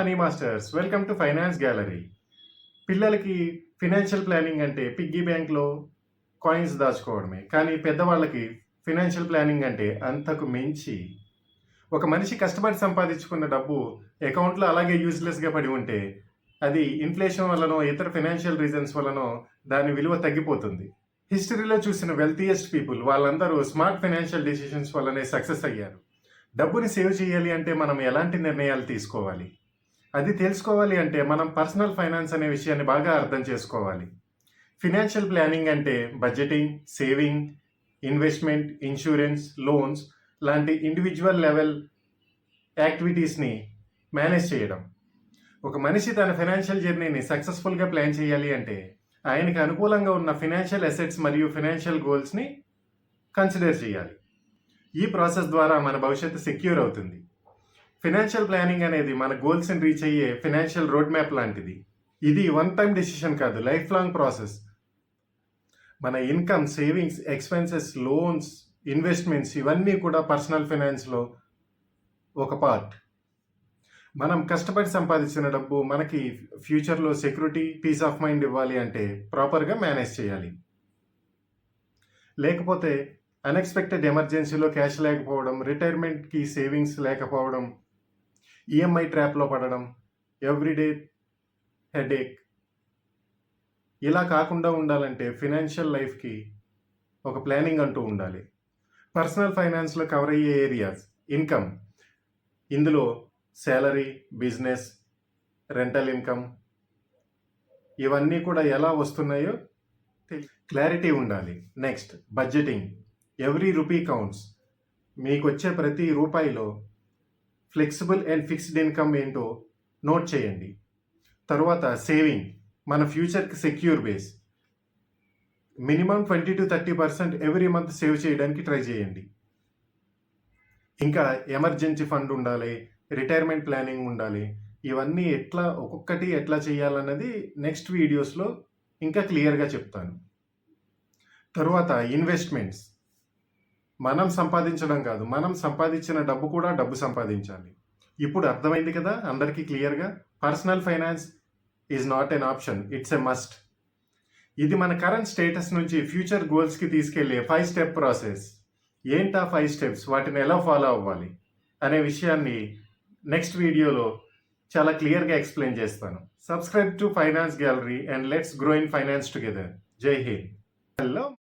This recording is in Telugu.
Money masters welcome to finance gallery. పిల్లలకి ఫినాన్షియల్ ప్లానింగ్ అంటే పిగ్గీ బ్యాంక్లో కాయిన్స్ దాచుకోవడమే. కానీ పెద్దవాళ్ళకి ఫినాన్షియల్ ప్లానింగ్ అంటే అంతకు మించి. ఒక మనిషి కష్టపడి సంపాదించుకున్న డబ్బు అకౌంట్లో అలాగే యూజ్లెస్గా పడి ఉంటే అది ఇన్ఫ్లేషన్ వల్లనో ఇతర ఫినాన్షియల్ రీజన్స్ వల్లనో దాని విలువ తగ్గిపోతుంది. హిస్టరీలో చూసిన వెల్తియెస్ట్ పీపుల్ వాళ్ళందరూ స్మార్ట్ ఫైనాన్షియల్ డెసిషన్స్ వల్లనే సక్సెస్ అయ్యారు. డబ్బుని సేవ్ చేయాలి అంటే మనం ఎలాంటి నిర్ణయాలు తీసుకోవాలి? అది తెలుసుకోవాలి అంటే మనం పర్సనల్ ఫైనాన్స్ అనే విషయాన్ని బాగా అర్థం చేసుకోవాలి. ఫినాన్షియల్ ప్లానింగ్ అంటే budgeting saving investment insurance loans లాంటి ఇండివిజువల్ లెవెల్ యాక్టివిటీస్ని మేనేజ్ చేయడం. ఒక మనిషి తన ఫైనాన్షియల్ జర్నీని సక్సెస్ఫుల్గా ప్లాన్ చేయాలి అంటే ఆయనకి అనుకూలంగా ఉన్న ఫినాన్షియల్ అసెట్స్ మరియు ఫినాన్షియల్ గోల్స్ని కన్సిడర్ చేయాలి. ఈ ప్రాసెస్ ద్వారా మన భవిష్యత్తు సెక్యూర్ అవుతుంది. ఫినాన్షియల్ ప్లానింగ్ అనేది మన గోల్స్ని రీచ్ అయ్యే ఫినాన్షియల్ రోడ్ మ్యాప్ లాంటిది. ఇది వన్ టైం డెసిషన్ కాదు లైఫ్ లాంగ్ ప్రాసెస్ మన income savings expenses loans investments ఇవన్నీ కూడా పర్సనల్ ఫైనాన్స్లో ఒక పార్ట్ మనం కష్టపడి సంపాదించిన డబ్బు మనకి ఫ్యూచర్లో సెక్యూరిటీ పీస్ ఆఫ్ మైండ్ ఇవ్వాలి అంటే ప్రాపర్గా మేనేజ్ చేయాలి. లేకపోతే అన్ఎక్స్పెక్టెడ్ ఎమర్జెన్సీలో క్యాష్ లేకపోవడం రిటైర్మెంట్కి సేవింగ్స్ లేకపోవడం ఈఎంఐ ట్రాప్లో పడడం ఎవ్రీడే హెడేక్. ఇలా కాకుండా ఉండాలంటే ఫినాన్షియల్ లైఫ్కి ఒక ప్లానింగ్ అంటూ ఉండాలి. పర్సనల్ ఫైనాన్స్లో కవర్ అయ్యే ఏరియాస్ ఇన్కమ్. ఇందులో శాలరీ బిజినెస్ రెంటల్ ఇన్కమ్. ఇవన్నీ కూడా ఎలా వస్తున్నాయో క్లారిటీ ఉండాలి. Next budgeting. Every rupee counts. మీకు వచ్చే ప్రతి రూపాయిలో ఫ్లెక్సిబుల్ అండ్ ఫిక్స్డ్ ఇన్కమ్ ఏంటో నోట్ చేయండి. తరువాత సేవింగ్ మన ఫ్యూచర్కి secure base. Minimum twenty two thirty percent every month save చేయడానికి ట్రై చేయండి. ఇంకా ఎమర్జెన్సీ ఫండ్ ఉండాలి రిటైర్మెంట్ ప్లానింగ్ ఉండాలి. ఇవన్నీ ఎట్లా ఒక్కొక్కటి ఎట్లా చేయాలన్నది నెక్స్ట్ వీడియోస్లో ఇంకా క్లియర్గా చెప్తాను. తరువాత ఇన్వెస్ట్మెంట్స్. మనం సంపాదించడం కాదు మనం సంపాదించిన డబ్బు కూడా డబ్బు సంపాదించాలి. ఇప్పుడు అర్థమైంది కదా? అందరికీ క్లియర్గా personal finance is not an option it's a must ఇది మన కరెంట్ స్టేటస్ నుంచి ఫ్యూచర్ గోల్స్కి తీసుకెళ్ళే ఫైవ్ స్టెప్ ప్రాసెస్ ఏంటా ఫైవ్ స్టెప్స్ వాటిని ఎలా ఫాలో అవ్వాలి? అనే విషయాన్ని నెక్స్ట్ వీడియోలో చాలా క్లియర్గా ఎక్స్ప్లెయిన్ చేస్తాను. Subscribe to finance gallery and let's grow in finance together జై హింద్ హలో